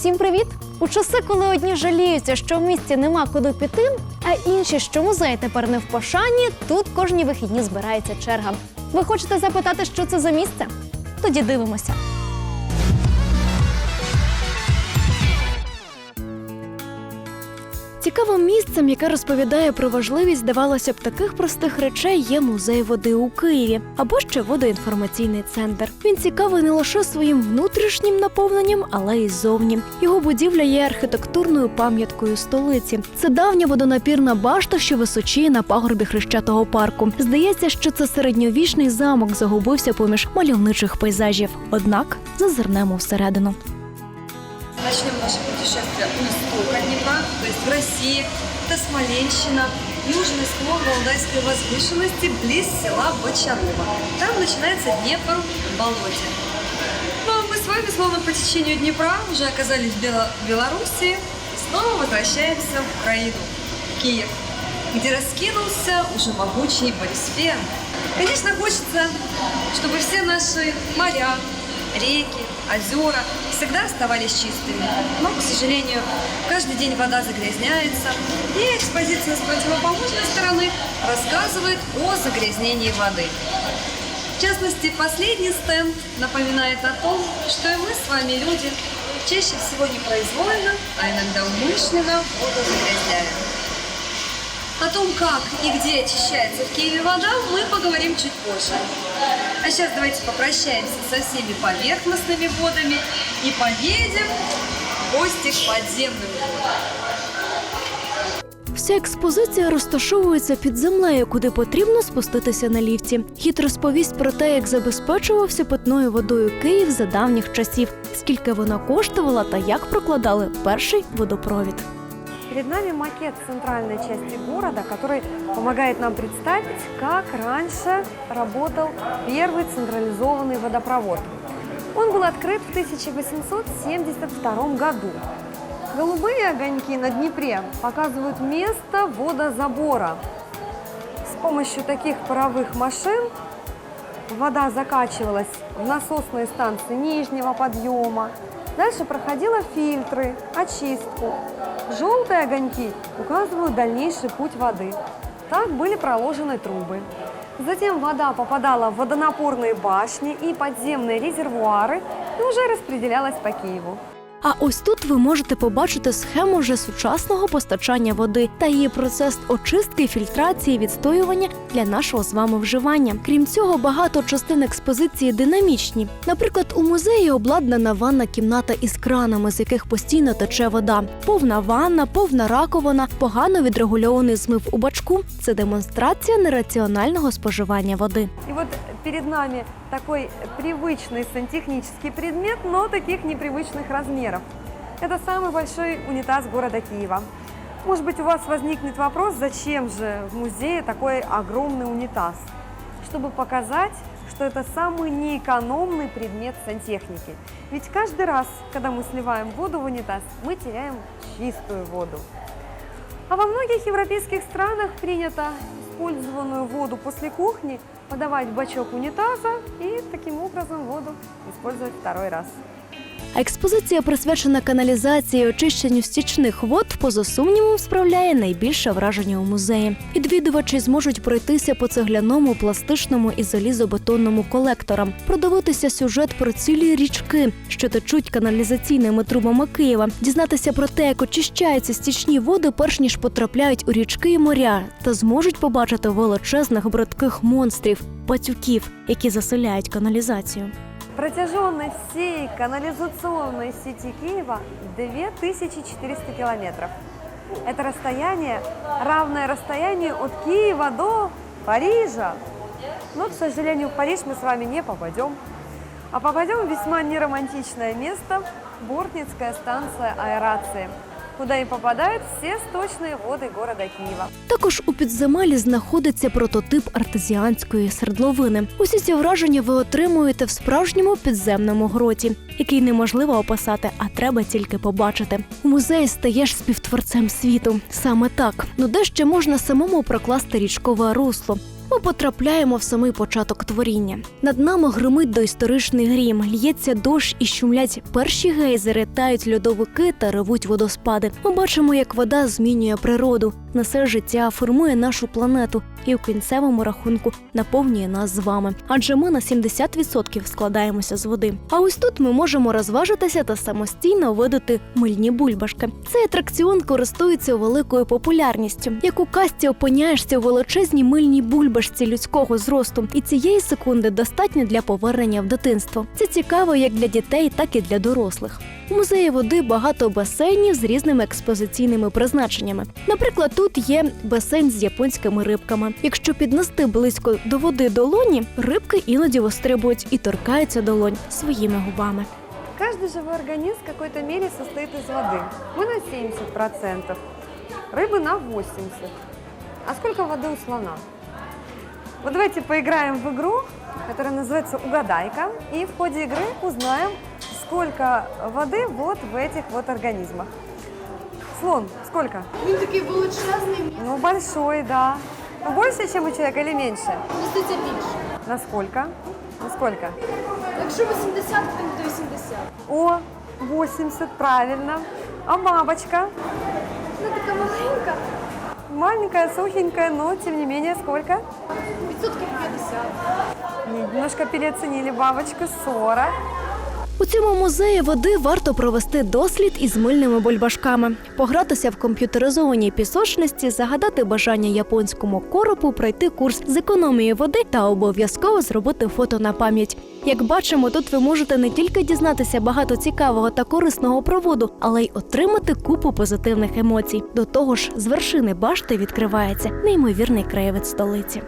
Всім привіт! У часи, коли одні жаліються, що в місті нема куди піти, а інші, що музей тепер не в пошані, тут кожні вихідні збирається черга. Ви хочете запитати, що це за місце? Тоді дивимося. Цікавим місцем, яке розповідає про важливість, здавалося б, таких простих речей є музей води у Києві або ще водоінформаційний центр. Він цікавий не лише своїм внутрішнім наповненням, але й зовні. Його будівля є архітектурною пам'яткою столиці. Це давня водонапірна башта, що височіє на пагорбі хрещатого парку. Здається, що це середньовічний замок загубився поміж мальовничих пейзажів. Однак зазирнемо всередину. Начнем наше путешествие у истока Днепра, то есть в России. Это Смоленщина, южный склон Валдайской возвышенности, близ села Бочарова. Там начинается Днепр в болоте. Ну а мы с вами, словно по течению Днепра, уже оказались в Бело- Белоруссии снова возвращаемся в Украину, в Киев, где раскинулся уже могучий Борисфен. Конечно, хочется, чтобы все наши моря, реки, озера всегда оставались чистыми. Но, к сожалению, каждый день вода загрязняется, и экспозиция с противоположной стороны рассказывает о загрязнении воды. В частности, последний стенд напоминает о том, что и мы с вами, люди, чаще всего непроизвольно, а иногда умышленно воду загрязняем. О том, как и где очищается в Киеве вода, мы поговорим чуть позже. А сейчас давайте попрощаемся со всеми поверхностными водами и поедем в гости к подземным водам. Вся експозиція розташовується під землею, куди потрібно спуститися на ліфті. Хід розповість про те, як забезпечувався питною водою Київ за давніх часів, скільки вона коштувала та як прокладали перший водопровід. Перед нами макет центральной части города, который помогает нам представить, как раньше работал первый централизованный водопровод. Он был открыт в 1872 году. Голубые огоньки на Днепре показывают место водозабора. С помощью таких паровых машин вода закачивалась в насосные станции нижнего подъема. Дальше проходила фильтры, очистку. Желтые огоньки указывают дальнейший путь воды. Так были проложены трубы. Затем вода попадала в водонапорные башни и подземные резервуары и уже распределялась по Киеву. А ось тут ви можете побачити схему вже сучасного постачання води та її процес очистки, фільтрації, відстоювання для нашого з вами вживання. Крім цього, багато частин експозиції динамічні. Наприклад, у музеї обладнана ванна кімната із кранами, з яких постійно тече вода. Повна ванна, повна раковина, погано відрегульований змив у бачку. Це демонстрація нераціонального споживання води. И вот перед нами такой привычный сантехнический предмет, но таких непривычных размеров. Это самый большой унитаз города Киева. Может быть, у вас возникнет вопрос, зачем же в музее такой огромный унитаз? Чтобы показать, что это самый неэкономный предмет сантехники. Ведь каждый раз, когда мы сливаем воду в унитаз, мы теряем чистую воду. А во многих европейских странах принято использованную воду после кухни подавать в бачок унитаза и таким образом воду использовать второй раз. Експозиція, присвячена каналізації і очищенню стічних вод, поза сумнівом справляє найбільше враження у музеї. Відвідувачі зможуть пройтися по цегляному, пластичному і залізобетонному колекторам, продивитися сюжет про цілі річки, що течуть каналізаційними трубами Києва, дізнатися про те, як очищаються стічні води, перш ніж потрапляють у річки і моря, та зможуть побачити величезних бридких монстрів, пацюків, які заселяють каналізацію. Протяженность всей канализационной сети Киева 2400 километров. Это расстояние, равное расстоянию от Киева до Парижа. Но, к сожалению, в Париж мы с вами не попадем. А попадем в весьма неромантичное место – Бортницкая станция аэрации, куда и попадают все сточные воды города Киева. Також у підземелі знаходиться прототип артезіанської свердловини. Усі ці враження ви отримуєте в справжньому підземному гроті, який неможливо описати, а треба тільки побачити. У музеї стаєш співтворцем світу. Саме так. Ну де ще можна самому прокласти річкове русло. Ми потрапляємо в самий початок творіння. Над нами гримить доісторичний грім, л'ється дощ і шумлять перші гейзери, тають льодовики та ревуть водоспади. Ми бачимо, як вода змінює природу, несе життя, формує нашу планету і у кінцевому рахунку наповнює нас з вами. Адже ми на 70% складаємося з води. А ось тут ми можемо розважитися та самостійно видати мильні бульбашки. Цей атракціон користується великою популярністю. Як у касті опиняєшся у величезній мильній бульбашці людського зросту, і цієї секунди достатньо для повернення в дитинство. Це цікаво як для дітей, так і для дорослих. У музеї води багато басейнів з різними експозиційними призначеннями. Наприклад, тут є басейн з японськими рибками. Якщо піднести близько до води долоні, рибки іноді вистрибують і торкаються долонь своїми губами. Каждый живой организм в какой-то мере состоит из воды. Мы на 70%, рыбы на 80%. А сколько воды у слона? Вот давайте поиграем в игру, которая называется «Угадайка». И в ходе игры узнаем, сколько воды вот в этих вот организмах. Слон, сколько? Він такий величезний, Ну, большой, да. Ну, больше, чем у человека или меньше? мені здається більше. Насколько? Насколько? Якщо 80, то 80. О, 80, правильно. А бабочка? Вона така маленька, Маленькая, сухенькая, но тем не менее сколько? відсотків 50. Немножко переоценили бабочку, 40. У цьому музеї води варто провести дослід із мильними бульбашками, погратися в комп'ютеризованій пісочності, загадати бажання японському коропу, пройти курс з економії води та обов'язково зробити фото на пам'ять. Як бачимо, тут ви можете не тільки дізнатися багато цікавого та корисного про воду, але й отримати купу позитивних емоцій. До того ж, з вершини башти відкривається неймовірний краєвид столиці.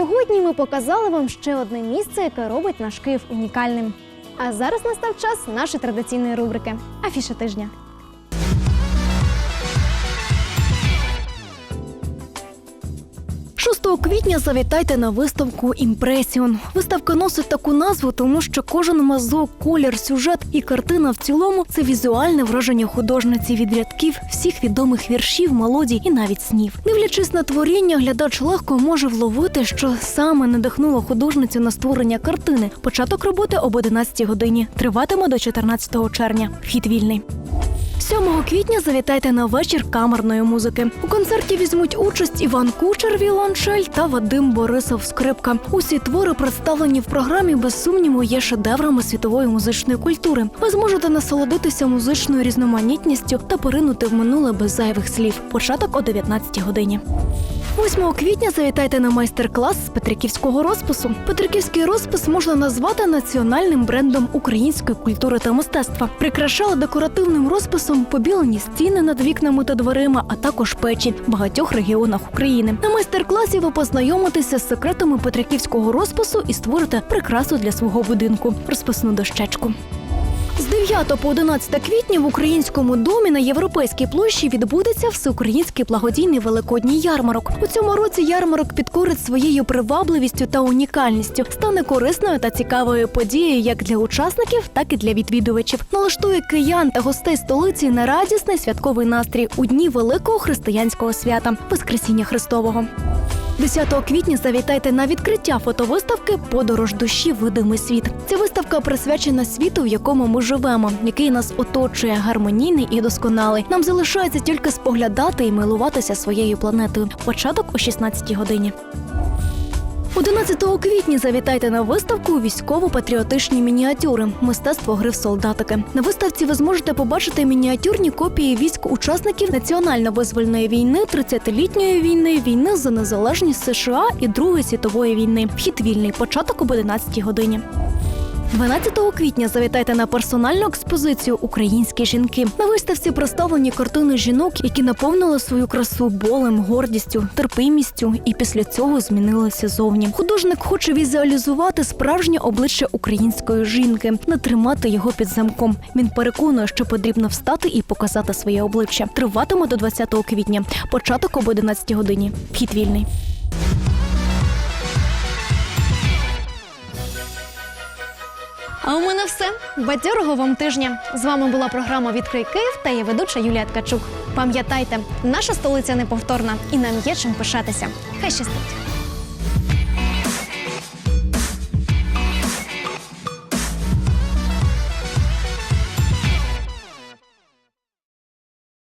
Сьогодні ми показали вам ще одне місце, яке робить наш Київ унікальним. А зараз настав час нашої традиційної рубрики Афіша тижня. «6 квітня завітайте на виставку Імпресіон. Виставка носить таку назву, тому що кожен мазок, колір, сюжет і картина в цілому це візуальне враження художниці від рядків всіх відомих віршів, мелодій і навіть снів. Дивлячись на творіння, глядач легко може вловити, що саме надихнуло художницю на створення картини. Початок роботи об 11 годині триватиме до 14 червня. Вхід вільний. 7 квітня завітайте на вечір камерної музики. У концерті візьмуть участь Іван Кучер Віланшель та Вадим Борисов скрипка. Усі твори, представлені в програмі, без сумніву, є шедеврами світової музичної культури. Ви зможете насолодитися музичною різноманітністю та поринути в минуле без зайвих слів. Початок о 19 годині. 8 квітня завітайте на майстер-клас з петриківського розпису. Петриківський розпис можна назвати національним брендом української культури та мистецтва. Прикрашали декоративним розписом побілені стіни над вікнами та дверима, а також печі в багатьох регіонах України. На майстер-класі ви познайомитеся з секретами петриківського розпису і створите прикрасу для свого будинку розписну дощечку. З 9 по 11 квітня в українському домі на європейській площі відбудеться всеукраїнський благодійний великодній ярмарок. У цьому році ярмарок підкорить своєю привабливістю та унікальністю, стане корисною та цікавою подією як для учасників, так і для відвідувачів. Налаштує киян та гостей столиці на радісний святковий настрій у дні великого християнського свята Воскресіння Христового. 10 квітня завітайте на відкриття фотовиставки Подорож душі видимий світ. Ця виставка присвячена світу, в якому ми живемо, який нас оточує, гармонійний і досконалий. Нам залишається тільки споглядати і милуватися своєю планетою. Початок о 16 годині. 11 квітня завітайте на виставку військово-патріотичні мініатюри мистецтво гри в солдатики. На виставці ви зможете побачити мініатюрні копії військ учасників національно-визвольної війни, 30-літньої війни, війни за незалежність США і Другої світової війни. Вхід вільний. Початок об 11 годині. 12 квітня завітайте на персональну експозицію Українські жінки. На виставці представлені картини жінок, які наповнили свою красу болем, гордістю, терпимістю, і після цього змінилися зовні. Художник хоче візуалізувати справжнє обличчя української жінки, не тримати його під замком. Він переконує, що потрібно встати і показати своє обличчя. Триватиме до 20 квітня. Початок об 11 годині. Вхід вільний. А у мене все. Бадьорого вам тижня. З вами була програма Відкрий Київ та я ведуча Юлія Ткачук. Пам'ятайте, наша столиця неповторна і нам є чим пишатися. Хай щастить!